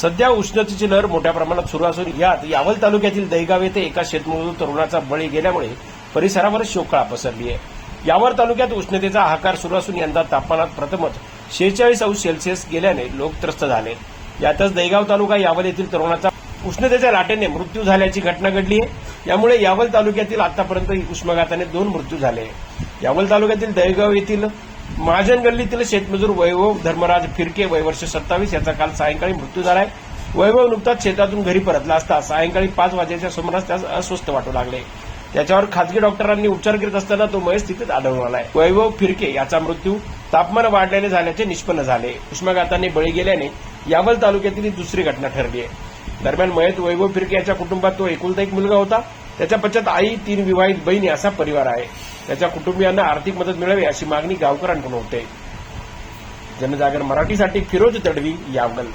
सध्या उष्णतेची लहर मोठ्या प्रमाणात सुरू असून यात यावल तालुक्यातील दहीगाव येथे एका शेतमजूर तरुणाचा बळी गेल्यामुळे परिसरावर शोकळा पसरली आहे. यावर तालुक्यात उष्णतेचा हाकार सुरू असून यंदा तापमानात प्रथमच शेहेचाळीस अंश सेल्सिअस गेल्याने लोक त्रस्त झाले. यातच दहीगाव तालुका यावल येथील तरुणाचा उष्णतेच्या लाटेने मृत्यू झाल्याची घटना घडली आहे. यामुळे यावल तालुक्यातील आतापर्यंत उष्माघाताने दोन मृत्यू झाले. यावल तालुक्यातील दहीगाव येथील महाजन गल्लीतील शेतमजूर वैभव धर्मराज फिरके वयवर्ष सत्तावीस याचा काल सायंकाळी मृत्यू झाला आहे वैभव नुकताच शेतातून घरी परतला असता सायंकाळी पाच वाजेच्या सुमारास त्यास अस्वस्थ वाटू लागले. त्याच्यावर खासगी डॉक्टरांनी उपचार करीत असताना तो मय स्थितीत आढळून आलाय. वैभव फिरके याचा मृत्यू तापमान वाढल्याने झाल्याचे निष्पन्न झाले. उष्माघाताने बळी गेल्याने यावल तालुक्यातील दुसरी घटना ठरली आहे. दरम्यान मयत वैभव फिरके याच्या कुटुंबात तो एकुलता एक मुलगा होता. त्याच्या पश्चात आई तीन विवाहित बहिणी असा परिवार आहे. त्याच्या कुटुंबियांना आर्थिक मदत मिळावी अशी मागणी गावकऱ्यांकडून होते. जनजागर मराठीसाठी फिरोज तडवी यावगल.